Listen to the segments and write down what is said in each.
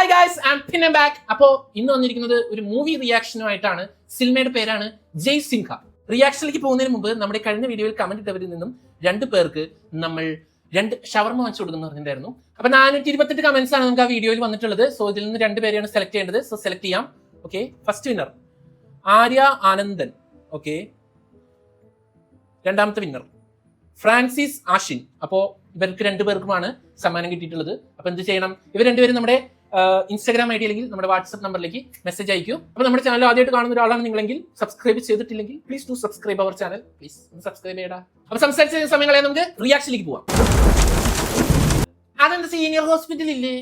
Hi guys എം പിന്നെ back അപ്പോ ഇന്ന് വന്നിരിക്കുന്നത് ഒരു മൂവി റിയാക്ഷനുമായിട്ടാണ് സിനിമയുടെ പേരാണ് ജയ് സിൻഹ റിയാക്ഷനിലേക്ക് പോകുന്നതിന് മുമ്പ് നമ്മുടെ കഴിഞ്ഞ വീഡിയോയിൽ കമന്റ് ഇട്ടവരിൽ നിന്നും രണ്ട് പേർക്ക് നമ്മൾ രണ്ട് ഷവർമ വാങ്ങിച്ചു കൊടുക്കുന്നു പറഞ്ഞിട്ടുണ്ടായിരുന്നു. അപ്പൊ നാനൂറ്റി ഇരുപത്തെട്ട് കമന്റ്സ് ആണ് നമുക്ക് ആ വീഡിയോയിൽ വന്നിട്ടുള്ളത്. സോ ഇതിൽ നിന്ന് രണ്ട് പേരെയാണ് സെലക്ട് ചെയ്യേണ്ടത്. സോ സെലക്ട് ചെയ്യാം. Okay first winner Arya Anandan. Okay രണ്ടാമത്തെ വിന്നർ ഫ്രാൻസിസ് ആഷിൻ. അപ്പോ ഇവർക്ക് രണ്ടുപേർക്കുമാണ് സമ്മാനം കിട്ടിയിട്ടുള്ളത്. അപ്പൊ എന്ത് ചെയ്യണം? ഇവർ രണ്ടുപേരും നമ്മുടെ ഇൻസ്റ്റാഗ്രാം ഐ ഡി അല്ലെങ്കിൽ നമ്മുടെ വാട്സ്ആപ്പ് നമ്പറിലേക്ക് മെസ്സേജ് അയക്കൂ. അപ്പോൾ നമ്മുടെ ചാനൽ ആദ്യമായിട്ട് കാണുന്ന ഒരാളാണ് നിങ്ങളെങ്കിൽ സബ്സ്ക്രൈബ് ചെയ്തിട്ടില്ലെങ്കിൽ please to subscribe our channel please subscribe ചെയ്യടാ. അപ്പോൾ സംസാരിച്ച സമയങ്ങളെ നമുക്ക് റിയാക്ഷനിലേക്ക് പോവാം. അതെന്താ സീനിയർ ഹോസ്പിറ്റൽ ഇല്ലേ?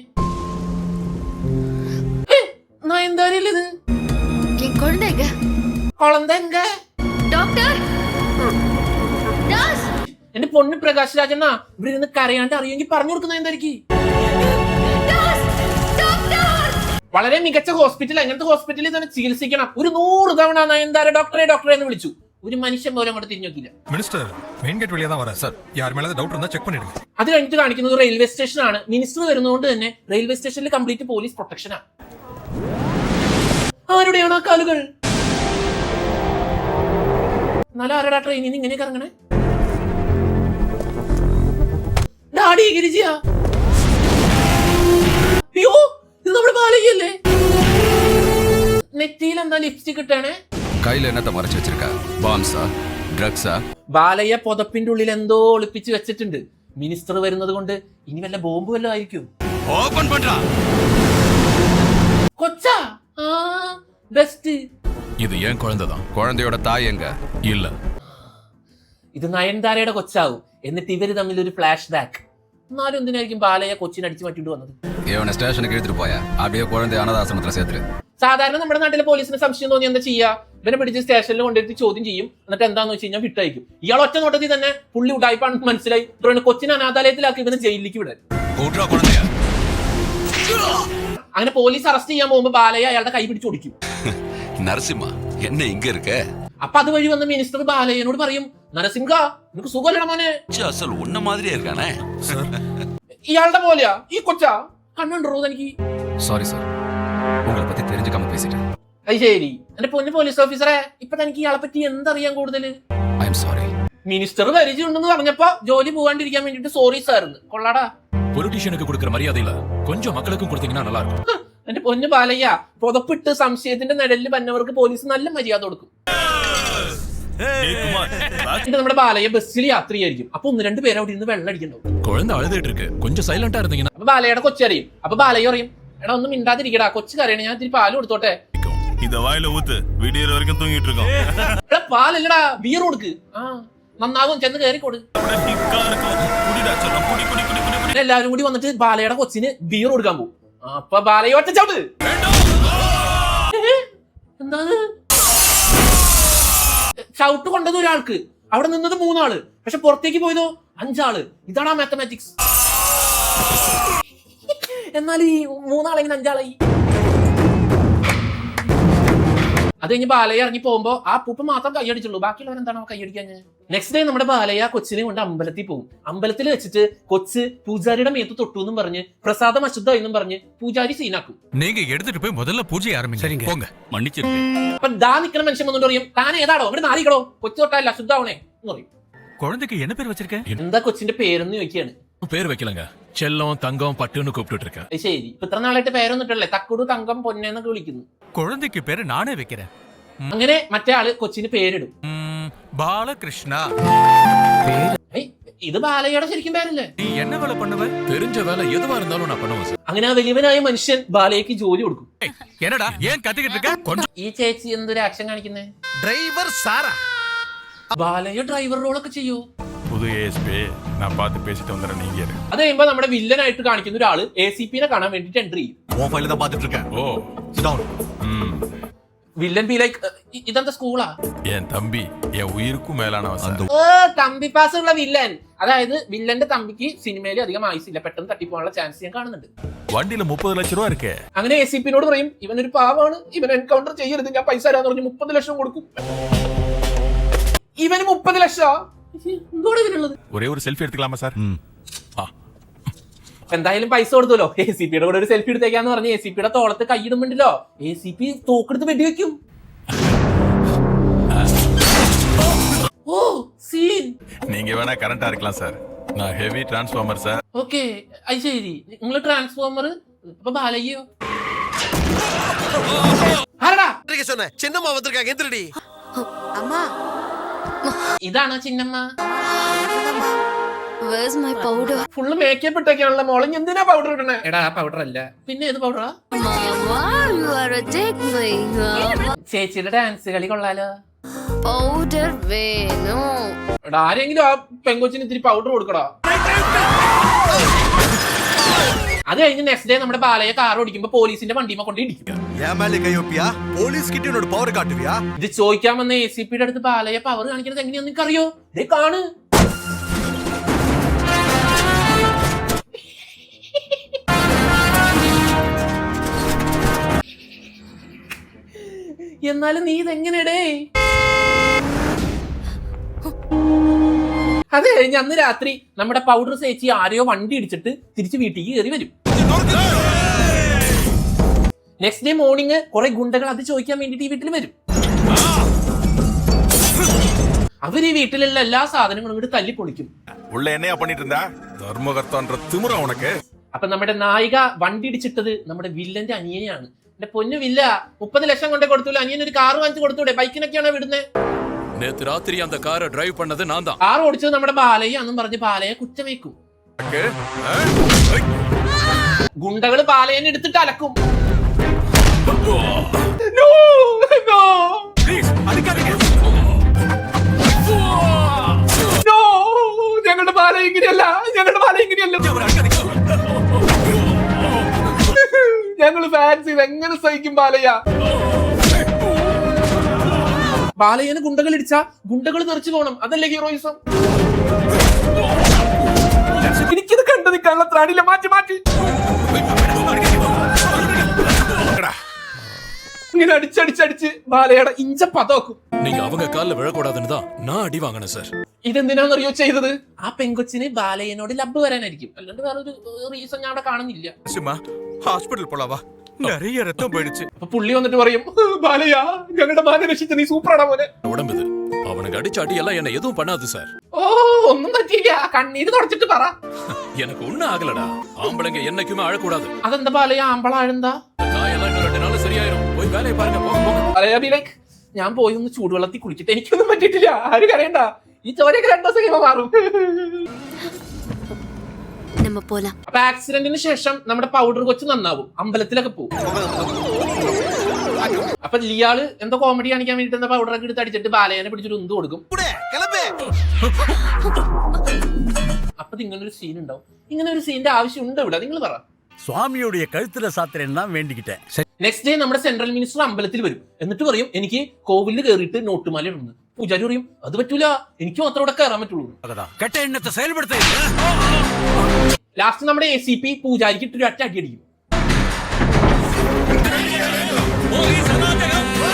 ഡോക്ടർ? എന്റെ പൊണ്ണ് പ്രകാശ് രാജണ്ണ ഇവിടെ ഇരുന്ന് കരയാണ്ട് അറിയുമെങ്കിൽ പറഞ്ഞു കൊടുക്കുന്ന എന്തായിരിക്കും? വളരെ മികച്ച ഹോസ്പിറ്റൽ അങ്ങനത്തെ ഹോസ്പിറ്റലിൽ തന്നെ ചികിത്സിക്കണം. ഒരു നൂറ് തവണ നയൻതാര ഡോക്ടറെ ഡോക്ടറെ എന്ന് വിളിച്ചു. ഒരു മനുഷ്യൻ പോലും അങ്ങോട്ട് തിരിഞ്ഞോക്കില്ല മിനിസ്റ്റർ മെയിൻ ഗേറ്റ് വഴിയാ സർ യാർ മേലെ ഡൗട്ട് ഉണ്ടോ? ചെക്ക് പണിയെടുക്കും. അത് കഴിഞ്ഞിട്ട് കാണിക്കുന്നത് റെയിൽവേ സ്റ്റേഷൻ ആണ്. മിനിസ്റ്റർ വരുന്നതുകൊണ്ട് തന്നെ റെയിൽവേ സ്റ്റേഷനിൽ കംപ്ലീറ്റ് പോലീസ് പ്രൊട്ടക്ഷൻ ആണ്. ആരുടെയാണ് ആ കാലുകൾ? എന്നാലും ആരുടെ ട്രെയിനിൽ നിന്ന് ഇങ്ങനെയൊക്കെ ഇറങ്ങണേ? ഡാഡി ഗിരിജിയോ. അയ്യോ ഇത് നമ്മുടെ ബാലയ്യല്ലേ നെറ്റിയിൽ എന്താ ലിപ്സ്റ്റിക് ഇട്ടേണേ கையில என்னத்த மறைச்சு வச்சிருக்க பாம்ஸா ட்ரக்ஸா ബാലയ്യ പുതപ്പിന്റെ ഉള്ളിൽ എന്തോ ഒളിപ്പിച്ച് വെച്ചിട്ടുണ്ട് മിനിസ്റ്റർ വരുന്നത് കൊണ്ട് ഇനി വല്ല ബോംബ് വല്ലതും ആയിരിക്കും ஓபன் பண்றா കൊച്ചാ ആ ബെസ്റ്റ് இது என் குழந்தை தான் குழந்தையோட தாய் எங்க இல்ல ഇത് നയൻതാരയുടെ കൊച്ചാവും എന്നിട്ട് ഇവര് തമ്മിൽ ഒരു ഫ്ലാഷ് ബാക്ക് എന്നാലും എന്തിനായിരിക്കും ബാലയ്യ കൊച്ചിനെ അടിച്ചു മാറ്റിട്ട് വന്നത് இவனை ஸ்டேஷனுக்கு எடுத்துட்டு போயா அப்படியே குழந்தை அனாதாசிரமத்துல சேர்த்துரு സാധാരണ നമ്മുടെ നാട്ടിലെ പോലീസിന് സംശയം തോന്നി എന്താ ചെയ്യാ ഇവനെ പിടിച്ച് സ്റ്റേഷനിൽ കൊണ്ടുവരുത്തി ചോദ്യം ചെയ്യും എന്നിട്ട് എന്താന്ന് വെച്ച് കഴിഞ്ഞാൽ വിട്ടയക്കും ഇയാൾ ഒറ്റ നോട്ടത്തിൽ തന്നെ പുള്ളി ഉടായ്പാണെന്ന് മനസ്സിലായി ഇത്രയാണ് കൊച്ചിനെ അനാഥാലയത്തിലാക്കി ഇവനെ ജയിലിലേക്ക് വിടാൻ விட்றா குழந்தைய അങ്ങനെ പോലീസ് അറസ്റ്റ് ചെയ്യാൻ പോകുമ്പോൾ ബാലയ്യ അയാളുടെ കൈ പിടിച്ച് ഒടിക്കും நரசிம்மா என்ன இங்க இருக்க അപ്പൊ അതുവഴി വന്ന മിനിസ്റ്റർ ബാലയ്യനോട് പറയും നരസിംഹ നിനക്ക് സുഖമല്ലട മോനെ ச்சே, அசல் உன்ன மாதிரியே இருக்கானே ഇയാളുടെ പോലെയാ ഈ കൊച്ചാ കണ്ണുണ്ടോ എനിക്ക് சாரி சார் உங்களை பத்தி தெரிஞ்சுக்காம பேசிட்டேன் അത് ശരി എന്റെ പൊന്നു പോലീസ് ഓഫീസറെ ഇപ്പൊ തനിക്ക് ഇയാളെ പറ്റി എന്തറിയാൻ കൂടുതല് ஐ எம் சாரி മിനിസ്റ്റർ പരിചയമുണ്ടെന്ന് പറഞ്ഞപ്പോ ജോലി പോകാണ്ടിരിക്കാൻ വേണ്ടിട്ട് സോറി സാർന്ന് കൊള്ളാടാ பொலிட்டீஷியனுக்கு கொடுக்குற மரியாதை இல்ல கொஞ்சம் மக்களுக்கும் கொடுத்தீங்கன்னா நல்லா இருக்கும் എന്റെ പൊന്നു ബാലയ്യ പുതപ്പിട്ട് സംശയത്തിന്റെ നിഴലിൽ വന്നവർക്ക് പോലീസ് നല്ല മര്യാദ കൊടുക്കും എന്നിട്ട് നമ്മുടെ ബാലയ്യ ബസ്സിൽ യാത്ര ചെയ്യായിരിക്കും അപ്പൊ ഒന്ന് രണ്ട് പേര് അവിടെ ഇരുന്ന് വെള്ളം അടിക്കണ്ടാവും குழந்தை அழுதுட்டு இருக்கு கொஞ்சம் சைலண்டா இருந்தீங்கன்னா അപ്പൊ ബാലയുടെ കൊച്ചറിയും അപ്പൊ ബാലയ്യ പറയും എടാ ഒന്നും മിണ്ടാതിരിക്കടാ കൊച്ചു കരയണ ഞാൻ ഇത്തിരി പാല് കൊടുത്തോട്ടെ இத வாயில ஊத்து விடியற வரைக்கும் தூங்கிட்டு இருக்கோம் എടാ പാലല്ലടാ ബിയർ കൊടുക്ക് ആ നന്നാകും ചെന്ന് കയറി കൊടു டிக்கா இருக்கும் குடிடா சொல்றேன் குடி குடி குடி குடி குடி എല്ലാവരും കൂടി വന്നിട്ട് ബാലയുടെ കൊച്ചിന് ബിയർ കൊടുക്കാൻ പോകും അപ്പൊ ബാലയെ ഒറ്റ ചവിട്ട് ഏ? എന്താ ഇത്? ചവിട്ട് കൊണ്ടത് ഒരാൾക്ക്. അവിടെ നിന്നത് മൂന്നാൾ. പക്ഷെ പുറത്തേക്ക് പോയതോ? അഞ്ചാൾ. ഇതാണ് ആ മാത്തമാറ്റിക്സ് എന്നാൽ ഈ മൂന്നാളെങ്ങനെ അഞ്ചാളായി? അത് കഴിഞ്ഞപ്പോ ബാലയ്യ ഇറങ്ങി പോകുമ്പോ ആ പൂപ്പ മാത്രം കൈയടിച്ചുള്ളൂ ബാക്കിയുള്ളവർ എന്താണ് കൈയടിക്കാൻ നെക്സ്റ്റ് ഡേ നമ്മുടെ ബാലയ്യ കൊച്ചിനെ കൊണ്ട് അമ്പലത്തിൽ പോകും. അമ്പലത്തിൽ വെച്ചിട്ട് കൊച്ച് പൂജാരിയുടെ മേത്ത് തൊട്ടു എന്നും പറഞ്ഞ് പ്രസാദം അശുദ്ധ എന്നും പറഞ്ഞ് പൂജാരി സീനാക്കും എടുത്തിട്ട് പോയി മുതല പൂജ ആരംഭിക്കും. മനുഷ്യൻ വന്നുകൊണ്ട് പറയും താൻ ഏതാടോ? അവിടെ നാലിക്കടോ കൊച്ചു തൊട്ടാല്ല അശുദ്ധാവണേ എന്ന് പറയും. എന്താ കൊച്ചിന്റെ പേരെന്ന് ചോദിക്കുകയാണ്. பேர் வைக்கலங்க செல்லம் தங்கம் பட்டுன்னு கூப்பிட்டுட்டு இருக்கேன் അത് ശരി ഇപ്പൊ ഇത്ര നാളായിട്ട് പേരൊന്നും ഇട്ടല്ലേ തക്കുടു തങ്കം പൊന്നെന്നൊക്കെ വിളിക്കുന്നു குழந்தைக்கு பேரு நானே வைக்கிறேன் അങ്ങനെ മറ്റേ ആള് കൊച്ചിന് പേരിടും ம், பாலகிருஷ்ணா ഏയ്, ഇത് ബാലയ്യയുടെ ശരിക്കും പേരല്ലേ நீ என்ன வேலை பண்ணுவ தெரிஞ்ச வேலை எதுவா இருந்தாலும் நான் பண்ணுவேன் சார் അങ്ങനെ ആ വലിയവനായ മനുഷ്യൻ ബാലയ്ക്ക് ജോലി കൊടുക്കും ஏய், என்னடா ஏன் கத்திக்கிட்டு இருக்க கொஞ்சம் ഈ ചേച്ചി എന്തൊരു ആക്ഷൻ കാണിക്കുന്നേ டிரைவர் சாரா ബാലയ്യ ഡ്രൈവർ റോളൊക്കെ ചെയ്യൂ புது ஏஎஸ்பி நான் பார்த்து பேசிட்டு வந்துடுறேன் நீங்க இரு. അത് കഴിയുമ്പോ നമ്മുടെ വില്ലനായിട്ട് കാണിക്കുന്ന ഒരാള് എ സി പിനെ കാണാൻ വേണ്ടിട്ട് എൻട്രി ചെയ്യും உன் ஃபைல தான் பார்த்துட்டு இருக்கேன் ஓ Sit down. ம் വില്ലൻ ബി ലൈക്ക് ഇതെന്താ സ്കൂളാ என் தம்பி என் உயிருக்கும் மேலானவன் சார் ഏ, തമ്പി പാസ് ഉള്ള വില്ലൻ അതായത് വില്ലന്റെ തമ്പിക്ക് സിനിമയിൽ അധികം ആയുസില്ല പെട്ടെന്ന് തട്ടിപ്പോകാനുള്ള ചാൻസ് ഞാൻ കാണുന്നുണ്ട് வண்டியில മുപ്പത് ലക്ഷം രൂപ இருக்கே അങ്ങനെ എ സി പിന്നോട് പറയും ഇവനൊരു പാവാണ് ഇവൻ എൻകൗണ്ടർ ചെയ്യരുത് ഞാൻ പൈസ തരാന്ന് പറഞ്ഞ് മുപ്പത് ലക്ഷം കൊടുക്കും ഇവന് മുപ്പത് ലക്ഷം എന്തോടെ ഇതിനുള്ളത് ஒரே ஒரு செல்ஃபி எடுத்துக்கலாமா சார் ஆ അപ്പൊ എന്തായാലും പൈസ കൊടുത്തല്ലോ എ സി പിയുടെ കൂടെ ഒരു സെൽഫി എടുത്തേക്കാന്ന് പറഞ്ഞ് എ സി പിയുടെ തോളത്ത് കൈയിടുമ്പോണ്ടല്ലോ എ സി പി തോക്കെടുത്ത് വെടിവെക്കും ഓ സീൻ நீங்க வேணா கரண்டா இருக்கலாம் சார் நான் ஹெவி டிரான்ஸ்ஃபார்மர் சார் ഓക്കെ അത് ശരി നിങ്ങൾ ട്രാൻസ്ഫോമർ അപ്പൊ ബാലയ്യോ ആരടാ சொன்னேன் சின்னம்மா வந்திருக்காங்க எந்திரடி அம்மா ഇതാണ് Chinnamma? Where's my powder? Full makeup ഇട്ടൊക്കെയാണല്ലോ മോളിങ് എന്തിനാ പൗഡർ ഇടണേ? എടാ പൗഡർ അല്ല. പിന്നെ ഏത് പൗഡറാ mama you are a ചേച്ചിയുടെ ഡാൻസ് കളി കൊള്ളാലോ. പൗഡർ വേണോ? എടാ ആരെങ്കിലും ആ പെങ്കൊച്ചിന് ഇത്തിരി പൗഡർ കൊടുക്കടാ. അത് കഴിഞ്ഞ് നെക്സ്റ്റ് ഡേ നമ്മുടെ ബാലയെ കാർ ഓടിക്കുമ്പോൾ പോലീസിന്റെ വണ്ടിമ കൊണ്ട് ഇടിക്കും. ഇത് ചോദിക്കാൻ വന്ന എ സി പിയുടെ അടുത്ത് ബാലയെ പവർ കാണിക്കുന്നത് എങ്ങനെയാണെന്ന് അറിയോ ഇതേ കാണ്. എന്നാലും നീ ഇതെങ്ങനെടേ? അത് കഴിഞ്ഞ് അന്ന് രാത്രി നമ്മുടെ പൗഡർ സേച്ചി ആരെയോ വണ്ടി ഇടിച്ചിട്ട് തിരിച്ച് വീട്ടിലേക്ക് കയറി വരും. നെക്സ്റ്റ് ഡേ മോർണിംഗ് കുറെ ഗുണ്ടകൾ അത് ചോദിക്കാൻ വേണ്ടിട്ട് ഈ വീട്ടിൽ വരും. അവർ ഈ വീട്ടിലുള്ള എല്ലാ സാധനങ്ങളും ഇവിടെ തല്ലി പൊളിക്കും അപ്പൊ നമ്മുടെ നായിക വണ്ടി ഇടിച്ചിട്ടത് നമ്മുടെ വില്ലന്റെ അനിയനെയാണ്. എന്റെ പൊന്നു വില്ല മുപ്പത് ലക്ഷം കൊണ്ടേ കൊടുത്തൂല അനിയൻ ഒരു കാർ വാങ്ങിച്ചു കൊടുത്തൂടെ? ബൈക്കിനൊക്കെയാണോ വിടുന്നത് நேத்து ராத்திரி அந்த காரை டிரைவ் பண்ணது நான் தான் കാർ ഓടിച്ചത് നമ്മുടെ ബാലയാന്നും പറഞ്ഞ് ബാലയെ കുറ്റമേക്കും ഗുണ്ടകള് ബാലയനെ എടുത്തിട്ട് അലക്കും No, no. No, ഞങ്ങളുടെ ബാല ഇങ്ങനെയല്ല ഞങ്ങളുടെ ബാല ഇങ്ങനെയല്ല ഞങ്ങള് ഫാൻസ് ഇത് എങ്ങനെ സഹിക്കും ബാലയ ബാലയന് ഗുണ്ടകൾ ഇടിച്ച ഗുണ്ടകൾ തെറിച്ചു പോകണം അതല്ലേ ഹീറോയിസം എനിക്കിത് കണ്ടു നിൽക്കാനുള്ള ത്രാണില്ല മാറ്റി മാറ്റി ഇങ്ങനെ അടിച്ചടിച്ചടിച്ച് ബാലയുടെ ഇഞ്ച പതോക്കും நீங்க அவங்க கால்ல விழக்கூடாதுன்னு தான் நான் அடி வாங்கினேன் சார் ഇതെന്തിനാണെന്നറിയോ ചെയ്തത് ആ പെങ്കൊച്ചിന് ബാലയനോട് ലബ് വരാനായിരിക്കും അല്ലാണ്ട് വേറൊരു റീസൺ ഞാൻ അവിടെ കാണുന്നില്ല சிம்மா ஹாஸ்பிடல் போலாவா நிறைய ரத்தம் போயிடுச்சு അപ്പൊ പുള്ളി വന്നിട്ട് പറയും ബാലയാ ഞങ്ങളുടെ മാന രക്ഷിച്ച നീ സൂപ്പറാടാ മോനെ உடம்பு இது அவனுக்கு அடிச்ச அடி எல்லாம் என்ன எதுவும் பண்ணாது சார் ഓ ഒന്നും പറ്റിയില്ല കണ്ണീര് തുടച്ചിട്ട് പറ எனக்கு ஒண்ணும் ஆகலடா ஆம்பளைங்க என்னைக்குமே அழக்கூடாது അതെന്താ ബാലയ ആമ്പളാഴുന്താ காயெல்லாம் இன்னும் ரெண்டு நாள் சரியாயிரும் போய் வேலையை பாருங்க போங்க போங்க ബാലയ ബി ലൈക്ക് ഞാൻ പോയി ഒന്ന് ചൂടുവെള്ളത്തിൽ കുളിച്ചിട്ട് എനിക്കൊന്നും പറ്റിയിട്ടില്ല ആരും കരയണ്ട ഈ ചോരയൊക്കെ രണ്ടു ദിവസം കഴിയുമ്പോ മാറും നമ്മ ആക്സിഡന്റിന് ശേഷം നമ്മുടെ പൗഡർ കൊച്ച് നന്നാവും. അമ്പലത്തിലൊക്കെ പോകും അപ്പൊ ലിയാൾ എന്തോ കോമഡി കാണിക്കാൻ വേണ്ടിട്ട് എന്താ പൗഡറൊക്കെ എടുത്ത് അടിച്ചിട്ട് ബാലയനെ പിടിച്ചിട്ട് ഉന്ത് കൊടുക്കും. അപ്പൊ ഇങ്ങനെ ഒരു സീൻ ഉണ്ടാവും. ഇങ്ങനെ ഒരു സീന്റെ ആവശ്യം ഉണ്ടോ ഇവിടെ. നിങ്ങൾ പറ. സ്വാമിയുടെ കഴുത്തിലെ സാത്ര വേണ്ടിക്കിട്ടെ. നെക്സ്റ്റ് ഡേ നമ്മുടെ സെൻട്രൽ മിനിസ്റ്റർ അമ്പലത്തിൽ വരും. എന്നിട്ട് പറയും എനിക്ക് കോവിലിൽ കയറിയിട്ട് നോട്ടുമാല ഇടുന്നു പൂജാരി പറയും അത് പറ്റൂല. എനിക്ക് അത്ര ഇവിടെ കയറാൻ പറ്റുള്ളൂ. ലാസ്റ്റ് നമ്മുടെ എ സി പി പൂജാരിക്ക് ഇട്ടൊരു അറ്റ അടി അടിക്കും.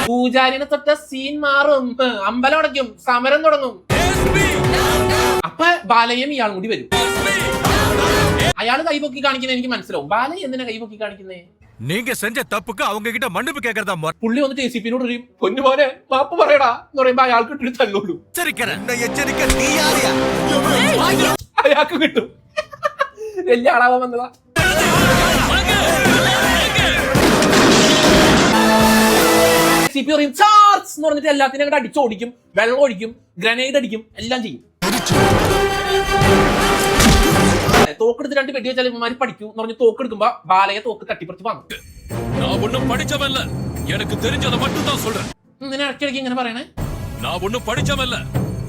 പൂജാരിനെ തൊട്ട സീൻ മാറും. അമ്പലം അടയ്ക്കും. സമരം തുടങ്ങും. അപ്പൊ ബാലയും ഇയാളും കൂടി വരും. അയാൾ കൈപൊക്കി കാണിക്കുന്നത് എനിക്ക് മനസ്സിലാവും. ബാലയ എന്തിനാ കൈപൊക്കി കാണിക്കുന്നത് நீங்க செஞ்ச தப்புக்கு அவங்க கிட்ட மன்னிப்பு கேக்குறதா முறை പുള്ളി വന്നിട്ട് എ സി പിന്നോട് പറയും പൊന്നുമോനെ മാപ്പ് പറയടാ എന്ന് പറയുമ്പോ അയാൾക്ക് ഇട്ടൊരു തല്ലുള്ളൂ எச்சரிக்கிறேன் என்ன எச்சரிக்கை நீ யாரியா അയാൾക്ക് കിട്ടും വലിയ ആളാവാൻ വന്നതാ സി പി പറയും ചാർജ് എന്ന് പറഞ്ഞിട്ട് എല്ലാത്തിനും അങ്ങോട്ട് അടിച്ചോടിക്കും വെള്ളം ഒഴിക്കും ഗ്രനേഡ് അടിക്കും എല്ലാം ചെയ്യും തോക്കെടുത്ത് രണ്ട് വെടി വെച്ചാൽ ഇവന്മാര് പഠിക്കൂ എന്ന് പറഞ്ഞ് തോക്കെടുക്കുമ്പോ ബാലയെ തോക്ക് തട്ടിപ്പറിച്ച് വാങ്ങും நான் ஒண்ணும் படிச்சவன் இல்ல எனக்கு தெரிஞ்சதை மட்டும் தான் சொல்றேன் എന്തിനാ ഇടയ്ക്കിടയ്ക്ക് ഇങ്ങനെ പറയണേ நான் ஒண்ணும் படிச்சவன் இல்ல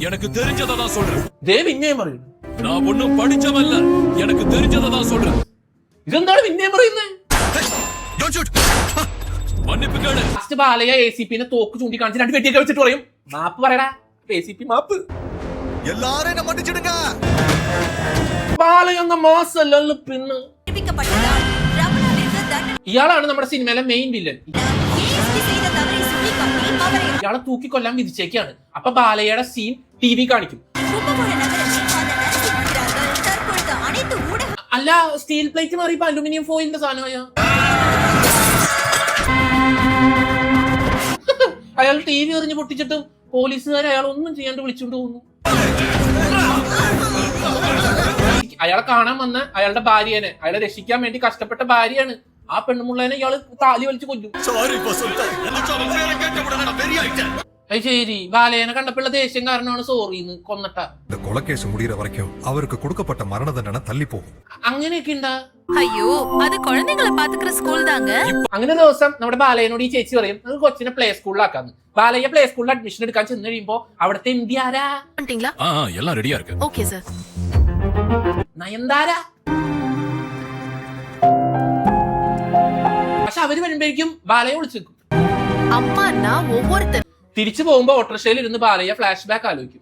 எனக்கு தெரிஞ்சதை தான் சொல்றேன் ദേ പിന്നെയും പറയുന്നു நான் ஒண்ணும் படிச்சவன் இல்ல எனக்கு தெரிஞ்சதை தான் சொல்றேன் ഇതെന്താണ് പിന്നെയും പറയുന്നത് டோன்ட் ஷூட் மன்னிப்பு கேளு ലാസ്റ്റ് ബാലയ എ സി പിനെ തോക്ക് ചൂണ്ടിക്കാണിച്ച് രണ്ട് വെട്ടിയൊക്കെ വെച്ചിട്ട് പറയും മാപ്പ് പറയടാ എ സി പി മാപ്പ് எல்லாரும் என்ன மன்னிச்சிடுங்க പാളയൊന്ന മാസല്ലല്ലോ പിന്നെ. ഇയാളാണ് നമ്മുടെ സിനിമയിലെ മെയിൻ വില്ലൻ ഇയാളെ തൂക്കിക്കൊല്ലാൻ വിധിച്ചേക്കാണ്. അപ്പൊ ബാലയുടെ സീൻ ടി വി കാണിക്കും അല്ല സ്റ്റീൽ പ്ലേറ്റ് മാറിയപ്പോ അലുമിനിയം ഫോയിലിന്റെ സാധനമായ? അയാൾ ടി വി എറിഞ്ഞ് പൊട്ടിച്ചിട്ട് പോലീസുകാരെ അയാൾ ഒന്നും ചെയ്യാണ്ട് വിളിച്ചുകൊണ്ട് പോകുന്നു. അയാളെ കാണാൻ വന്ന അയാളുടെ ഭാര്യനെ അയാളെ രക്ഷിക്കാൻ വേണ്ടി കഷ്ടപ്പെട്ട ഭാര്യയാണ് ആ പെണ്ണുമുള്ളനെ ഇയാള് താലി വലിച്ചു കൊല്ലും അത് ശരി ബാലയനെ കണ്ടപ്പോഴുള്ള ദേഷ്യം കാരണമാണ് സോറിന്ന് കൊന്നട്ട இந்த கொலைக்கேஸ் முடிகிற வரைக்கும் அவருக்கு கொடுக்கப்பட்ட மரண தண்டனை தள்ளி போகும் അങ്ങനെയൊക്കെ ഉണ്ടാ ஐயோ அது குழந்தைங்களை பாத்துக்கிற ஸ்கூல் தாங்க അങ്ങനെ ഒരു ദിവസം നമ്മുടെ ബാലയനോട് ഈ ചേച്ചി പറയും നമുക്ക് കൊച്ചിനെ പ്ലേ സ്കൂളിലാക്കാന്ന് ബാലയ്യ പ്ലേ സ്കൂളിൽ അഡ്മിഷൻ എടുക്കാൻ ചെന്ന് കഴിയുമ്പോ അവിടുത്തെ ഇന്ത്യ ആരാ பண்ணிட்டீங்களா ஆ ஆ, எல்லாம் ரெடியா இருக்கு ஓகே சார் നയന്താര പക്ഷെ അവർ വരുമ്പോഴേക്കും ബാലയെ വിളിച്ചു വെക്കും അമ്മ நான் ஒவ்வொருத்தர் തിരിച്ചു പോകുമ്പോ ഓട്ടോറിക്ഷയിൽ ഇരുന്ന് ബാലയെ ഫ്ലാഷ് ബാക്ക് ആലോചിക്കും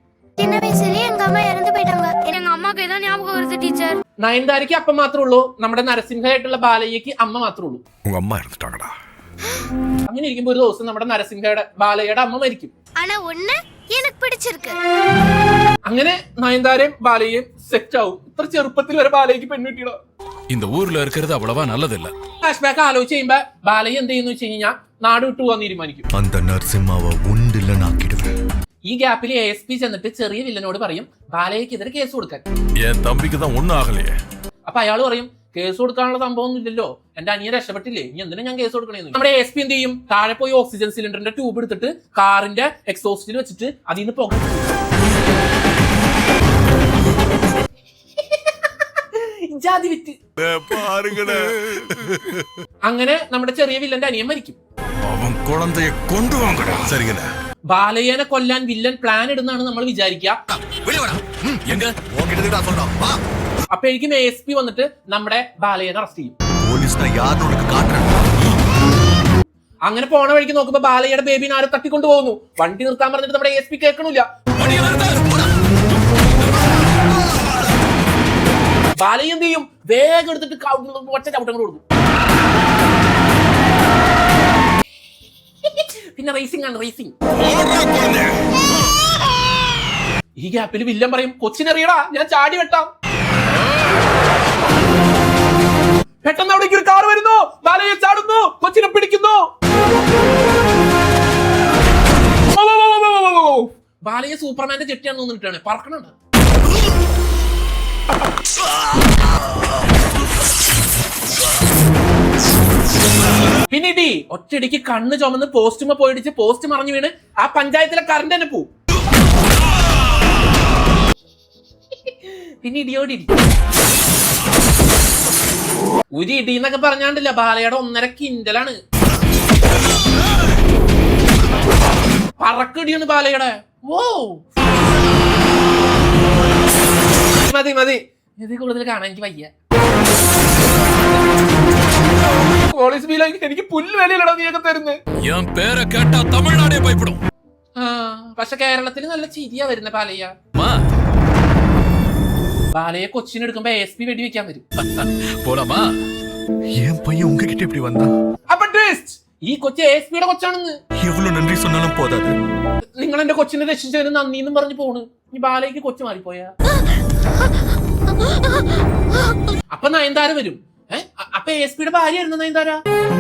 നയൻതാരയ്ക്ക് അപ്പം മാത്രമേ ഉള്ളൂ നമ്മുടെ നരസിംഹയായിട്ടുള്ള ബാലയ്യക്ക് അമ്മ മാത്രമേ ഉള്ളൂ. അങ്ങനെ ഇരിക്കുമ്പോ ഒരു ദിവസം നമ്മുടെ നരസിംഹയുടെ ബാലയുടെ അമ്മ മരിക്കും. எனக்கு பிடிச்சிருக்கு അങ്ങനെ നയൻതാരയും ബാലയും സെറ്റ് ആവും ഇത്ര ചെറുപ്പത്തിൽ വരെ ബാലയ്ക്ക് പെണ്ണിട്ടിടോ இந்த ஊர்ல இருக்கிறது அவ்வளவா நல்லது இல்ல ഫ്ലാഷ് ബാക്ക് ആലോചിച്ച് കഴിയുമ്പോ ബാലയ്യ എന്ത് ചെയ്യുന്നു വെച്ച് കഴിഞ്ഞാൽ നാട് വിട്ടു പോകാൻ തീരുമാനിക്കും அந்த நரசிம்மாவை உண்டில்லன்னு ஆக்கிடுவேன் ഈ ഗ്യാപ്പിൽ എ എസ് പി ചെന്നിട്ട് ചെറിയ വില്ലനോട് പറയും ബാലയ്ക്കെതിരെ കേസ് കൊടുക്കാൻ என் தம்பிக்கு தான் ஒன்றும் ஆகலையே അപ്പൊ അയാൾ പറയും കേസ് കൊടുക്കാനുള്ള സംഭവം ഇല്ലല്ലോ എന്റെ അനിയൻ രക്ഷപ്പെട്ടില്ലേ? ഇനി എന്തിനാ ഞാൻ കേസ് കൊടുക്കണേന്ന്? നമ്മുടെ എസ് പി എന്ത് ചെയ്യും? താഴെ പോയി ഓക്സിജൻ സിലിണ്ടറിന്റെ ട്യൂബ് എടുത്തിട്ട് കാറിന്റെ എക്സോസ്റ്റിൽ വെച്ചിട്ട് അതിൽ നിന്ന് പോകും അങ്ങനെ നമ്മുടെ ചെറിയ വില്ലന്റെ അനിയൻ മരിക്കും. ബാലയ്യനെ കൊല്ലാൻ വില്ലൻ പ്ലാൻ ഇടുന്നാണ് നമ്മൾ വിചാരിക്കുക. അപ്പൊ എനിക്കും എസ് പി വന്നിട്ട് നമ്മുടെ ബാലയെ അറസ്റ്റ് ചെയ്യും. അങ്ങനെ പോണ വഴിക്ക് നോക്കുമ്പോ ബാലയുടെ ബേബിനെ ആരും തട്ടിക്കൊണ്ടു പോകുന്നു വണ്ടി നിർത്താൻ പറഞ്ഞിട്ട് നമ്മുടെ എസ് പി കേൾക്കണില്ല. ബാലയെ എന്ത് ചെയ്യും? വേഗം എടുത്തിട്ട് ഒറ്റ ചവിട്ടം കൊടുക്കും. പിന്നെ റേസിംഗ് ആണ് റേസിംഗ് ഈ ഗ്യാപ്പിൽ വില്ലൻ പറയും കൊച്ചിനറിയടാ ഞാൻ ചാടി വെട്ടാം. പെട്ടെന്ന് അവിടേക്ക് ഒരു കാർ വരുന്നു. ബാലയെ ചാടുന്നു. കൊച്ചിനെ പിടിക്കുന്നു. ബാലയെ സൂപ്പർമാന്റെ ചെട്ടിയാണ് തോന്നിട്ടാണ് പറക്കണുണ്ട്. പിന്നെ ഇടി ഒറ്റയടിക്ക് കണ്ണ് ചുമന്ന് പോസ്റ്റുമ പോയിടിച്ച് പോസ്റ്റ് മറിഞ്ഞു വീണ് ആ പഞ്ചായത്തിലെ കറണ്ട് തന്നെ പോവും പിന്നെ ഇടിയോടി ഉരി ഇടിന്നൊക്കെ പറഞ്ഞാണ്ടില്ല ബാലയുടെ ഒന്നര കിൻഡലാണ്. പറക്കിടിയാണ് ബാലയുടെ. ഓ മതി മതി. ഇത് കൂടുതൽ കാണാൻ എനിക്ക് വയ്യ. എനിക്ക് പുല്ല് വിലയിലടാ നീയൊക്കെ തരുന്നത് പക്ഷെ കേരളത്തിന് നല്ല ചിരിയാ വരുന്ന പാലയ്യ. அம்மா ബാലയെ കൊച്ചിനെടുക്കുമ്പോ എസ് പി വെടിവെക്കാൻ വരും போலாமா என் பையன் உங்ககிட்ட இப்படி வந்தான் അപ്പൊ ട്വിസ്റ്റ് ഈ കൊച്ചു എസ് പിയുടെ കൊച്ചാണെന്ന് எவ்வளவு நன்றி சொன்னாலும் போதாது നിങ്ങൾ എന്റെ കൊച്ചിനെ രക്ഷിച്ചതിന് നന്ദി എന്നും പറഞ്ഞു പോണ് ഈ ബാലയ്ക്ക് കൊച്ചു മാറിപ്പോയാ അപ്പൊ നയൻതാര വരും ഏ അ- അപ്പൊ എസ് പിയുടെ ഭാര്യയായിരുന്നു നയൻതാര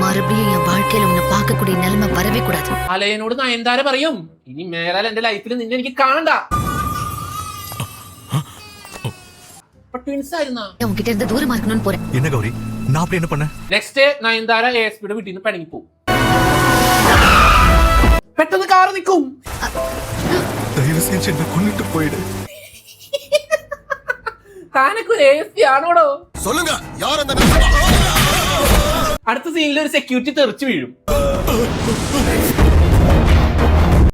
மறுபடியும் என் வாழ்க்கையில உன்னை பார்க்கக்கூடிய நிலைமை வரவே கூடாது അലയനോട് നയൻതാര പറയും ഇനി മേലാൽ എന്റെ ലൈഫിൽ നിന്നെ എനിക്ക് കാണണ്ട അപ്പൊ ട്വിൻസ് ആയിരുന്നാ உன்கிட்ட இருந்து தூரமா இருக்கணும்னு போறேன் என்ன கௌரி நான் அப்படி என்ன பண்ணேன் നെക്സ്റ്റ് നയൻതാര എ എസ് പിയുടെ വീട്ടിൽ നിന്ന് പിണങ്ങി പോവും പെട്ടെന്ന് കാറ് നിൽക്കും தயவு செஞ்சு என்ன கொண்டுட்டு போயிடு താനൊക്കെ ഒരു എ എസ് പി ആണോടോ சொல்லுங்க யார் அந்த അടുത്ത സീനിൽ ഒരു സെക്യൂരിറ്റി തെറിച്ചു വീഴും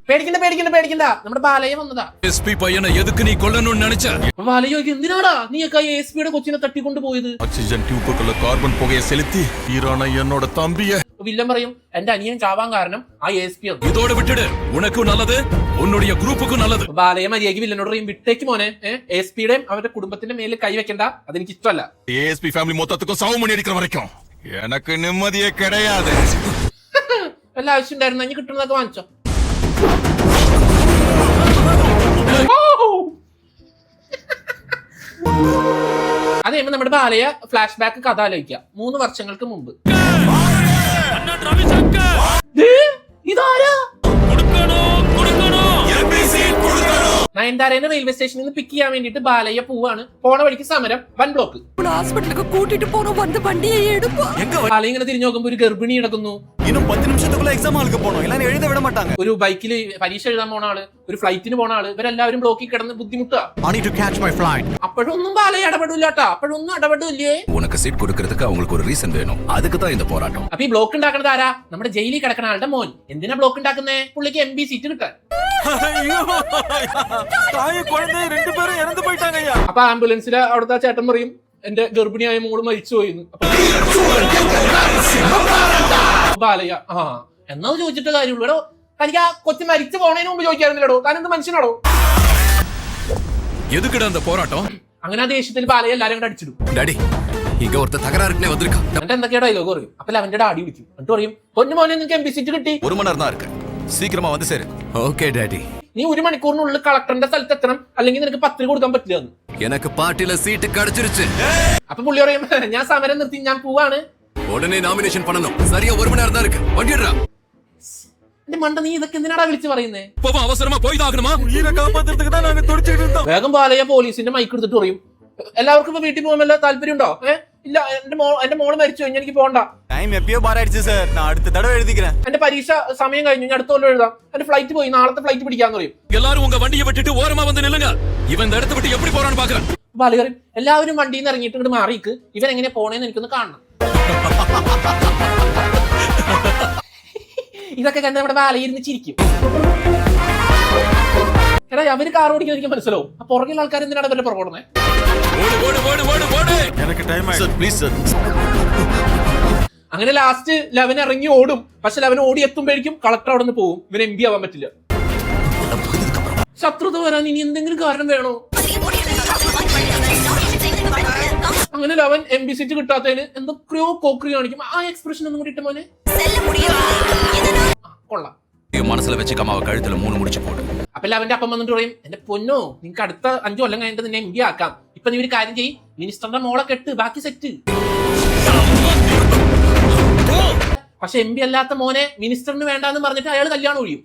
പേടിക്കണ്ട പേടിക്കണ്ട പേടിക്കണ്ട. നമ്മുടെ ബാലയെ വന്നതാ. എതുക്ക് നീ കൊല്ലണു നനച്ച ബാലയോ എന്തിനാടാ നീയൊക്കെ എസ് പിയുടെ കൊച്ചിനെ തട്ടിക്കൊണ്ട് പോയത്? ഓക്സിജൻ ട്യൂബുകളുടെ കാർബൺ പുകയെ സെലുത്തി ഈറാണ് എന്നോട് തമ്പിയെ. വില്ലൻ പറയും എന്റെ അനിയൻ ചാവാൻ കാരണം ആ എസ് പി ഇതോടെ വിട്ടിട്. ഉനക്കു നല്ലത് ഉന്നുടിയ ഗ്രൂപ്പുക്ക് നല്ലത്. ബാലയെ മര്യാദയ്ക്ക് വില്ലനോട് പറയും വിട്ടേക്ക് മോനെ എസ് പിയുടെയും അവരുടെ കുടുംബത്തിന്റെ മേലിൽ കൈവെക്കണ്ട അതെനിക്ക് ഇഷ്ടമല്ല. എസ് പി ഫാമിലി മൊത്തത്തിൽ സൗ മണി അടിക്കുന്ന എനക്ക് നിമ്മതിയെ കിടയാതെ. വല്ല ആവശ്യം ഉണ്ടായിരുന്നു? കിട്ടുന്നതൊക്കെ വാങ്ങിച്ചോ. അത് കഴിയുമ്പോൾ നമ്മുടെ ബാലയ ഫ്ലാഷ് ബാക്ക് കഥ ആലോചിക്കുക. മൂന്ന് വർഷങ്ങൾക്ക് മുമ്പ്. ഇതാരാ? നയൻതാരേനെ റെയിൽവേ സ്റ്റേഷനിൽ നിന്ന് പിക്ക് ചെയ്യാൻ വേണ്ടിട്ട് ബാലയ്യ പോവാണ്. പോണ വഴിക്ക് സമരം വൺ ബ്ലോക്ക് ഹോസ്പിറ്റലൊക്കെ കൂട്ടിട്ട് പോണോ? വന്ന് വണ്ടിയെ ബാല ഇങ്ങനെ തിരിഞ്ഞു നോക്കുമ്പോ ഒരു ഗർഭിണി കിടക്കുന്നു. இன்னும் பத்து நிமிஷத்துக்குள்ள எக்ஸாம் ஹாலுக்கு போனோம் இல்லைன்னா எழுத விட மாட்டாங்க ഒരു ബൈക്കിൽ പരീക്ഷ എഴുതാൻ പോണ ആൾ ഒരു ഫ്ലൈറ്റിന് പോണ ആൾ ഇവരെല്ലാവരും ബ്ലോക്കിൽ കിടന്ന് ബുദ്ധിമുട്ടാ. I need to catch my flight. അപ്പോഴൊന്നും ബാലയെ ഇടപെടില്ലാട്ടാ. അപ്പോഴൊന്നും ഇടപെടില്ലേ? ഉനക്ക് സീറ്റ് கொடுக்கறதுக்கு அவங்களுக்கு ஒரு ரீசன் வேணும் அதுக்கு தான் இந்த போராட்டம் അപ്പൊ ഈ ബ്ലോക്ക് ഉണ്ടാക്കുന്നത് ആരാ? നമ്മുടെ ജയിലിൽ കിടക്കുന്ന ആളുടെ മോൻ. എന്തിനാ ബ്ലോക്ക് ഉണ്ടാക്കുന്നേ പുള്ളിക്ക് എം സീറ്റ് കിട്ടാൻ. ஐயோ தாய் குழந்தை ரெண்டு பேரும் இறந்து போயிட்டாங்க ஐயா അപ്പൊ ആംബുലൻസിൽ അവിടുത്തെ ആ ചേട്ടൻ പറയും എന്റെ ഗർഭിണിയായ മോള് മരിച്ചു പോയിന്ന് അപ്പൊ ബാലയ്യ ആ എന്നാ ചോദിച്ചിട്ട് കാര്യമുള്ളൂ എടോ തനിക്ക് ആ കൊച്ചു മരിച്ചു പോണതിന് മുമ്പ് ചോദിക്കാറുന്നില്ലടോ താൻ എന്ത് മനുഷ്യനാടോ எதுக்குடா அந்த போராட்டம் അങ്ങനെ ആ ദേഷ്യത്തിൽ ബാലയ്യ എല്ലാരും കൂടെ അടിച്ചിടും டாடி இங்க ஒருத்தர் தகராறுக்குனே வந்திருக்கான் എന്നിട്ട് എന്തൊക്കെയാ ഡയലോഗ് പറയും അപ്പൊ അവന്റെ ഡാഡി വിളിക്കും എന്നിട്ട് പറയും പൊന്നു മോനെ നിനക്ക് എം ബി സീറ്റ് കിട്ടി ஒரு மணி நேரம் தான் இருக்கு சீக்கிரமா வந்து சேரு ஓகே டாடி നീ ഒരു മണിക്കൂറിനുള്ളിൽ കളക്ടറിന്റെ സ്ഥലത്ത് എത്തണം അല്ലെങ്കിൽ നിനക്ക് പത്രിക കൊടുക്കാൻ പറ്റില്ല എന്ന് எனக்கு பார்ட்டில சீட்டு கிடைச்சிருச்சு അപ്പൊ പുള്ളി പറയും ഞാൻ സമരം നിർത്തി ഞാൻ പോവാണ് உடனே நாமினேஷன் பண்ணணும் சரியா ஒரு மணி நேரம் தான் இருக்கு வண்டிடுறா എന്റെ മണ്ട നീ ഇതൊക്കെ എന്തിനാടാ വിളിച്ച് പറയുന്നേ இப்பவும் அவசரமா போய் தான் ஆகணுமா உயிரை காப்பாத்துறதுக்கு தான் நாங்க துடிச்சிட்டு இருந்தோம் വേഗം പാലയ പോലീസിന്റെ മൈക്ക് എടുത്തിട്ട് പറയും എല്ലാവർക്കും ഇപ്പൊ വീട്ടിൽ പോകാൻ വല്ല താല്പര്യം ഉണ്ടോ ഏഹ് ഇല്ല എന്റെ മോ എന്റെ മോള് മരിച്ചു കഴിഞ്ഞാൽ എനിക്ക് പോകണ്ട டைம் எப்பயோ பார் ஆயிடுச்சு சார் நான் அடுத்த தடவை எழுதிக்கிறேன் എന്റെ പരീക്ഷ സമയം കഴിഞ്ഞു ഞാൻ അടുത്ത കൊല്ലം എഴുതാം എന്റെ ഫ്ലൈറ്റ് പോയി നാളത്തെ ഫ്ലൈറ്റ് പിടിക്കാന്ന് പറയും எல்லாரும் உங்க வண்டியை விட்டுட்டு ஓரமா வந்து நில்லுங்க இவன் இந்த இடத்த விட்டு எப்படி போறான்னு பாக்குறேன் ബാലി പറയും എല്ലാവരും വണ്ടിയിൽ നിന്ന് ഇറങ്ങിയിട്ട് ഇങ്ങോട്ട് മാറിക്ക് ഇവൻ എങ്ങനെ പോണേന്ന് എനിക്കൊന്ന് കാണണം ഇതൊക്കെ കണ്ട് നമ്മുടെ ബാലയിരുന്ന് ചിരിക്കും എടാ അവന് കാർ ഓടിക്കാൻ എനിക്ക് മനസ്സിലാവും. അപ്പൊ പുറകിൽ ആൾക്കാർ എന്തിനാണ് അവരുടെ പുറകോടുന്നത് അങ്ങനെ ലാസ്റ്റ് ലവൻ ഇറങ്ങി ഓടും. പക്ഷെ ലവൻ ഓടി എത്തുമ്പോഴേക്കും കളക്ടർ അവിടെ നിന്ന് പോകും. ഇവന് എം പി ആവാൻ പറ്റില്ല. ശത്രുത വരാൻ ഇനി എന്തെങ്കിലും കാരണം വേണോ? അങ്ങനെ ലവൻ എം ബി സീറ്റ് കിട്ടാത്തതിന് എന്തൊക്കെയോ കോക്രി കാണിക്കും. ആ എക്സ്പ്രഷൻ ഒന്നും കൂടി ഇട്ട് മോനെ. കൊള്ളാം. മനസ്സിൽ വെച്ച് കമാവ് കഴുത്തിൽ മൂന്ന് മുടിച്ചു പോട്. അപ്പൊ അവന്റെ അപ്പം വന്നിട്ട് പറയും എന്റെ പൊന്നോ നിങ്ങൾക്ക് അടുത്ത അഞ്ചു കൊല്ലം കഴിഞ്ഞിട്ട് നിന്നെ ഇന്ത്യ ആക്കാം. ഇപ്പൊ നീ ഒരു കാര്യം ചെയ്യ് മിനിസ്റ്ററിന്റെ മോളെ കെട്ട് ബാക്കി സെറ്റ് പക്ഷെ എം പി അല്ലാത്ത മോനെ മിനിസ്റ്ററിന് വേണ്ടെന്ന് പറഞ്ഞിട്ട് അയാൾ കല്യാണം ഒഴിയും.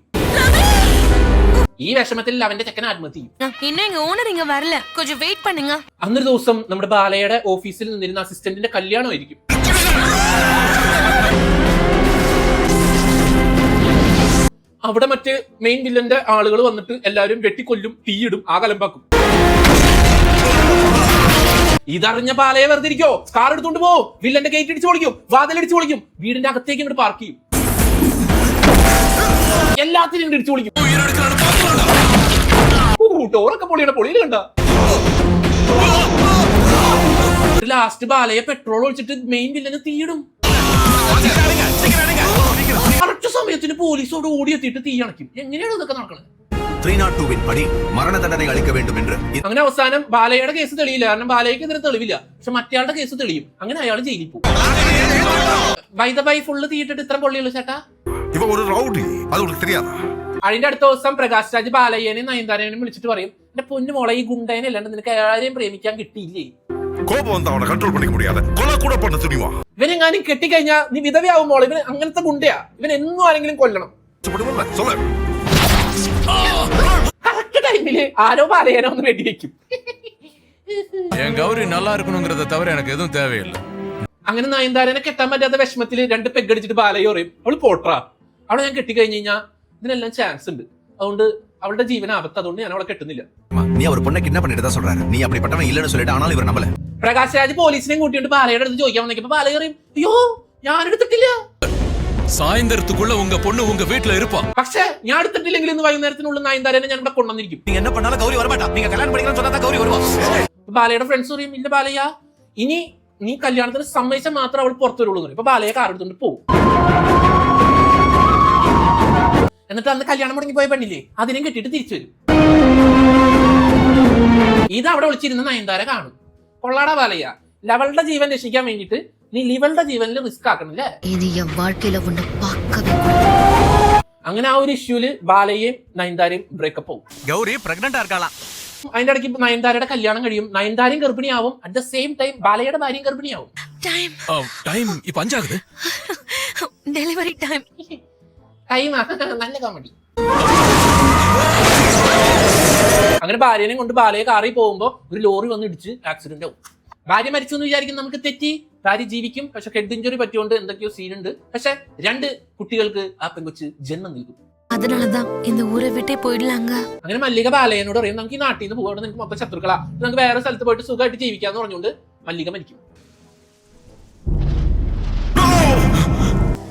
ഈ വിഷമത്തിൽ അവന്റെ ചെക്കൻ ആത്മഹത്യ ചെയ്യും. വരില്ല. വെയിറ്റ് പണ്ണുങ്ങ അന്നൊരു ദിവസം നമ്മുടെ ബാലയുടെ ഓഫീസിൽ നിന്നിരുന്ന അസിസ്റ്റന്റിന്റെ കല്യാണമായിരിക്കും അവിടെ മറ്റേ മെയിൻ വില്ലന്റെ ആളുകൾ വന്നിട്ട് എല്ലാവരും വെട്ടിക്കൊല്ലും തീയിടും ആ കലമ്പാക്കും. ഇതറിഞ്ഞ പാലയെ വെറുതെ ഇരിക്കോ കാർ എടുത്തോണ്ട് പോ. വില്ലന്റെ ഗേറ്റ് അടിച്ചു പൊളിക്കും വാതിലടിച്ചു പൊളിക്കും. വീടിന്റെ അകത്തേക്ക് ഇങ്ങോട്ട് പാർക്ക് ചെയ്യും. എല്ലാത്തിനും ഇങ്ങോട്ട് ഇടിച്ചു പൊളിക്കും. ഡോറൊക്കെ പൊളിയുടെ പൊളിയിൽ കണ്ട. ലാസ്റ്റ് ബാലയെ പെട്രോൾ ഒഴിച്ചിട്ട് മെയിൻ വില്ലന് തീയിടും. കറക്റ്റ് സമയത്തിന് പോലീസോട് ഓടിയെത്തിയിട്ട് തീ അണയ്ക്കും എങ്ങനെയാണ് ഇതൊക്കെ നടക്കുന്നത് த்ரீ நாட் டூவின் படி மரண தண்டனை அளிக்க வேண்டும் என்று അങ്ങനെ അവസാനം ബാലയുടെ കേസ് തെളിയില്ല കാരണം ബാലയ്ക്ക് ഇതിന് തെളിവില്ല പക്ഷെ മറ്റയാളുടെ കേസ് തെളിയും അങ്ങനെ അയാൾ ജയിലിൽ പോകും ബൈ ദ ബൈ ഫുള്ള് തീയിട്ടിട്ട് ഇത്ര പൊള്ളിയുള്ളൂ ചേട്ടാ இவன் ஒரு ரவுடி அது உனக்கு தெரியாதா അതിന്റെ അടുത്ത ദിവസം പ്രകാശ് രാജ് ബാലയ്യനെയും നയൻതാരനെയും വിളിച്ചിട്ട് പറയും എന്റെ പൊന്നു മോളെ ഈ ഗുണ്ടേനെ അല്ലാണ്ട് നിനക്ക് ആരെയും പ്രേമിക്കാൻ കിട്ടിയില്ലേ கோபம் வந்து அவனை கண்ட்ரோல் பண்ணிக்க முடியாது கொலை கூட பண்ண துணிவா ഇവനെങ്ങാനും കെട്ടിക്കഴിഞ്ഞാൽ നീ വിധവയാവും മോളെ ഇവൻ അങ്ങനത്തെ ഗുണ്ടയാ ഇവൻ എന്നും ആരെങ്കിലും കൊല്ലണം சொல்ல കറക്റ്റ് ടൈമില് ആരോ ബാലയ്യനെ ഒന്ന് വെടിവെക്കും என் கௌரி நல்லா இருக்கணுங்கிறத தவிர எனக்கு எதுவும் தேவையில்லை അങ്ങനെ നയൻതാരനെ കെട്ടാൻ പറ്റാത്ത വിഷമത്തിൽ രണ്ട് പെഗടിച്ചിട്ട് ബാലയ്യ പറയും അവള് പോട്ടറാ അവളെ ഞാൻ കെട്ടിക്കഴിഞ്ഞ് കഴിഞ്ഞാൽ ഇതിനെല്ലാം ചാൻസ് ഉണ്ട് അതുകൊണ്ട് അവളുടെ ജീവൻ ആപത്ത് അതുകൊണ്ട് ഞാൻ അവളെ കെട്ടുന്നില്ല நீ அவர் பொண்ணை கிட்னாப் பண்ணிட்டு தான் சொல்றாரு நீ அப்படிப்பட்டவன் இல்லைன்னு சொல்லிட்டு ஆனாலும் இவர் நம்பல പ്രകാശ് രാജ് പോലീസിനെയും കൂട്ടിയിട്ട് ബാലയുടെ അടുത്ത് ചോദിക്കാൻ വന്നേക്കപ്പോ ബാലയ്യ പറയും അയ്യോ ഞാൻ എടുത്തിട്ടില്ല சாயந்தரத்துக்குள்ள உங்க பொண்ணு உங்க வீட்டுல இருப்பா പക്ഷെ ഞാൻ എടുത്തിട്ടില്ലെങ്കിൽ ഇന്ന് വൈകുന്നേരത്തിനുള്ളിൽ നയൻതാരനെ ഞാൻ ഇവിടെ കൊണ്ടുവന്നിരിക്കും நீங்க என்ன பண்ணாலும் கௌரி வரமாட்டா நீங்க கல்யாணம் பண்ணிக்கணும்னு சொன்னா தான் கௌரி வருவா അപ്പൊ ബാലയുടെ ഫ്രണ്ട്സ് പറയും ഇല്ല ബാലയ്യ ഇനി നീ കല്യാണത്തിന് സമ്മതിച്ചാൽ മാത്രം അവൾ പുറത്തു വരുള്ളൂ എന്ന് പറയും ഇപ്പൊ ബാലയെ കാർ എടുത്തോണ്ട് പോകും എന്നിട്ട് അന്ന് കല്യാണം മുടങ്ങി പോയ പെണ്ണില്ലേ അതിനെ കെട്ടിയിട്ട് തിരിച്ചു വരും ഇത് അവിടെ ഒളിച്ചിരുന്ന നയൻതാര കാണും. കൊള്ളാട വലയ ലവളുടെ ജീവൻ രക്ഷിക്കാൻ വേണ്ടിട്ട് നീ ലിവളുടെ ജീവനിൽ റിസ്ക് ആക്കണില്ലേ? അങ്ങനെ ആ ഒരു ഇഷ്യൂൽ ബാലയെയും നയൻതാരയും ബ്രേക്കപ്പ് ആവും. ഗൗരി അതിന്റെ ഇടയ്ക്ക് ഇപ്പൊ നയൻതാരയുടെ കല്യാണം കഴിയും. നയൻതാരയും ഗർഭിണിയാവും. അറ്റ് ദ സെയിം ടൈം ബാലയുടെ ഭാര്യയും ഗർഭിണിയാവും. ടൈം ഡെലിവറി ടൈം ടൈം നല്ല കോമഡി അങ്ങനെ ഭാര്യനെ കൊണ്ട് ബാലയെ കാറിൽ പോകുമ്പോ ഒരു ലോറി വന്ന് ഇടിച്ച് ആക്സിഡന്റ് ആവും ഭാര്യ മരിച്ചു എന്ന് വിചാരിക്കും നമുക്ക് തെറ്റി ഭാര്യ ജീവിക്കും പക്ഷെ ഹെഡ് ഇഞ്ചുറി പറ്റിയോണ്ട് എന്തൊക്കെയോ സീൻ ഉണ്ട് പക്ഷെ രണ്ട് കുട്ടികൾക്ക് ആ പെങ്കൊച്ച് ജന്മം നൽകും அதனாலதான் இந்த ஊரை விட்டே போயிடலாங்க അങ്ങനെ മല്ലിക ബാലയനോട് പറയും നമുക്ക് ഈ നാട്ടിൽ നിന്ന് പോകാണ്ട് നിങ്ങൾക്ക് മൊത്തം ശത്രുക്കളാ നമുക്ക് വേറെ സ്ഥലത്ത് പോയിട്ട് സുഖമായിട്ട് ജീവിക്കാന്ന് പറഞ്ഞുകൊണ്ട് മല്ലിക മരിക്കും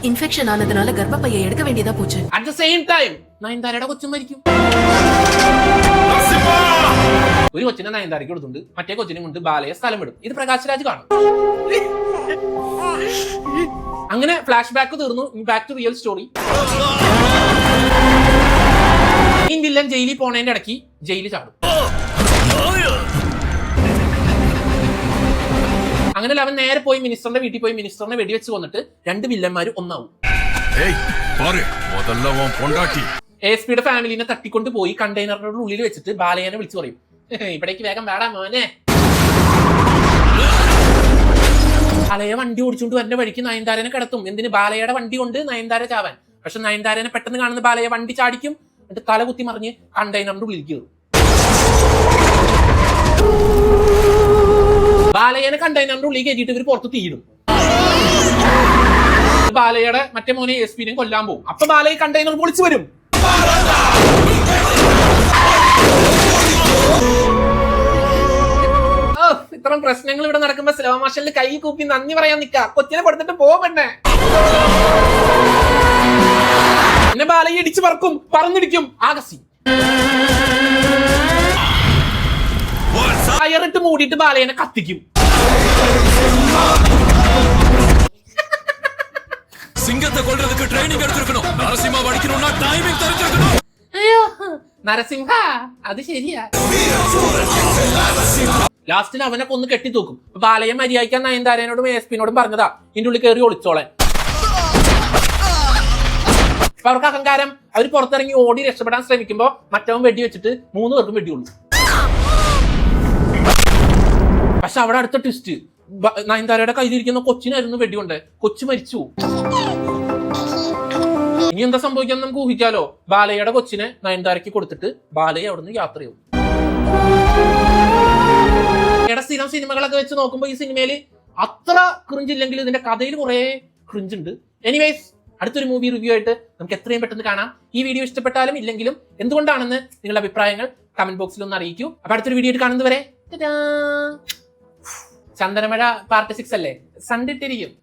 இன்ஃபெக்ஷன் ஆனதுனால கர்ப்பப்பையை எடுக்க வேண்டியதா போச்சு അറ്റ് ദ സെയിം ടൈം നയൻതാരയുടെ കൊച്ചും മരിക്കും ഒരു കൊച്ചിനെ നയൻതാരയ്ക്ക് കൊടുത്തുണ്ട് മറ്റേ കൊച്ചിനെ കൊണ്ട് ബാലയെ സ്ഥലം വിടും. ഇത് പ്രകാശ് രാജ് കാണും. അങ്ങനെ ഫ്ലാഷ് ബാക്ക് തീർന്നു back to real story main villain ജയിലിൽ പോണേന്റെ ഇടയ്ക്ക് ജയിലിൽ ചാടും. അങ്ങനെ അവൻ നേരെ പോയി മിനിസ്റ്ററിന്റെ വീട്ടിൽ പോയി മിനിസ്റ്ററിനെ വെടിവെച്ച് കൊന്നിട്ട് രണ്ട് വില്ലന്മാർ ഒന്നാവും. എസ് പിയുടെ ഫാമിലിനെ തട്ടിക്കൊണ്ട് പോയി കണ്ടെയ്നറിന്റെ ഉള്ളിൽ വെച്ചിട്ട് ബാലയനെ വിളിച്ചു പറയും. ഇവിടേക്ക് വേഗം വേടാ മോനെ. ബാലയെ വണ്ടി ഓടിച്ചുകൊണ്ട് വരുന്ന വഴിക്ക് നയൻതാരനെ കിടത്തും. എന്തിന്? ബാലയുടെ വണ്ടി കൊണ്ട് നയൻതാര ചാവാൻ. പക്ഷെ നയൻതാരനെ പെട്ടെന്ന് കാണുന്ന ബാലയെ വണ്ടി ചാടിക്കും. എന്നിട്ട് തല കുത്തി മറിഞ്ഞ് കണ്ടെയ്നറിന്റെ ഉള്ളിൽ കയറും. ബാലയനെ കണ്ടെയ്നറിന്റെ ഉള്ളിൽ കയറ്റിയിട്ട് ഇവർ പുറത്ത് തീരും ബാലയുടെ മറ്റേ മോനെ എസ് പിനെയും കൊല്ലാൻ പോകും അപ്പൊ ബാലയെ കണ്ടെയ്നർ പൊളിച്ചു വരും. ഇത്തരം പ്രശ്നങ്ങൾ ഇവിടെ നടക്കുമ്പോ സ്ലോ മോഷനിൽ കൈ കൂപ്പി നന്ദി പറയാൻ നിക്ക. കൊച്ചിനെ കൊടുത്തിട്ട് പോവണ്ടേ എന്നെ ബാലയെ ഇടിച്ചു പറക്കും പറഞ്ഞിടിക്കും. ആകസി കയറിട്ട് മൂടിയിട്ട് ബാലയനെ കത്തിക്കും. சிங்கத்தை கொல்றதுக்கு ட்ரைனிங் எடுத்திருக்கணும் நரசிம்மா வடிக்கணும்னா டைமிங் தெரிஞ்சிருக்கணும் അയ്യോ നരസിംഹ അത് ശരിയാ ലാസ്റ്റിൽ അവനെ കൊന്ന് കെട്ടിത്തൂക്കും അപ്പൊ ബാലയെ മര്യാദയ്ക്കാൻ നയൻതാരനോടും എസ് പിന്നോടും പറഞ്ഞതാ ഇതിന്റെ ഉള്ളിൽ കയറി ഒളിച്ചോളാൻ അപ്പൊ അവർക്ക് അഹങ്കാരം അവർ പുറത്തിറങ്ങി ഓടി രക്ഷപ്പെടാൻ ശ്രമിക്കുമ്പോ മറ്റവൻ വെടി വെച്ചിട്ട് മൂന്ന് പേർക്കും വെടിയുള്ളൂ പക്ഷെ അവിടെ അടുത്ത ട്വിസ്റ്റ് നയൻതാരയുടെ കയ്യിലിരിക്കുന്ന കൊച്ചിനായിരുന്നു വെടിയുണ്ട് കൊച്ചു മരിച്ചു. ഇനി എന്താ സംഭവിക്കാൻ നമുക്ക് ഊഹിക്കാലോ? ബാലയുടെ കൊച്ചിനെ നയൻതാരയ്ക്ക് കൊടുത്തിട്ട് ബാലയെ അവിടുന്ന് യാത്ര ചെയ്യും. എടാ സ്ഥിരം സിനിമകളൊക്കെ വെച്ച് നോക്കുമ്പോൾ ഈ സിനിമയിൽ അത്ര ക്രിഞ്ചില്ലെങ്കിൽ ഇതിന്റെ കഥയിൽ കുറെ ക്രിഞ്ച് ഉണ്ട്. എനിവേസ് അടുത്തൊരു മൂവി റിവ്യൂ ആയിട്ട് നമുക്ക് എത്രയും പെട്ടെന്ന് കാണാം. ഈ വീഡിയോ ഇഷ്ടപ്പെട്ടാലും ഇല്ലെങ്കിലും എന്തുകൊണ്ടാണെന്ന് നിങ്ങളുടെ അഭിപ്രായങ്ങൾ കമന്റ് ബോക്സിൽ ഒന്ന് അറിയിക്കൂ. അപ്പൊ അടുത്തൊരു വീഡിയോ ആയിട്ട് കാണുന്നത് വരെ ചന്ദനമഴ പാർട്ട് സിക്സ് അല്ലേ? സണ്ടിട്ടിരിക്കും